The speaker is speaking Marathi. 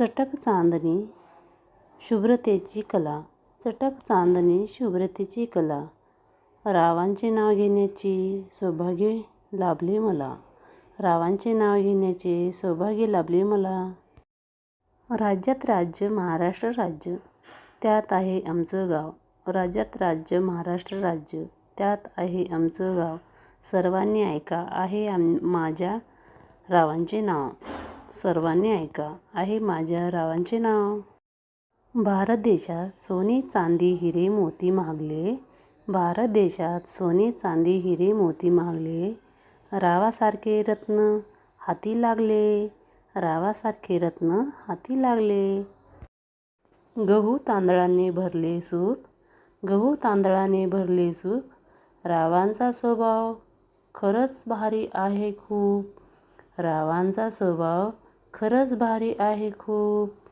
चटक चांदणी शुभ्रतेची कला. चटक चांदणी शुभ्रतेची कला. रावांचे नाव घेण्याची सौभाग्य लाभले मला. रावांचे नाव घेण्याचे सौभाग्य लाभले मला. राज्यात राज्य महाराष्ट्र राज्य. त्यात आहे आमचं गाव. राज्यात राज्य महाराष्ट्र राज्य. त्यात आहे आमचं गाव. सर्वांनी ऐका आहे आम माझ्या रावांचे नाव. सर्वांनी ऐका आहे माझ्या रावांचे नाव. भारत देशात सोने चांदी हिरे मोती महागले. भारत देशात सोने चांदी हिरे मोती महागले. रावासारखे रत्न हाती लागले. रावासारखे रत्न हाती लागले. गहू तांदळाने भरले सूप गहू तांदळाने भरले सूप रावांचा स्वभाव खरंच भारी आहे खूप. रावांचा स्वभाव खरंच भारी आहे खूप.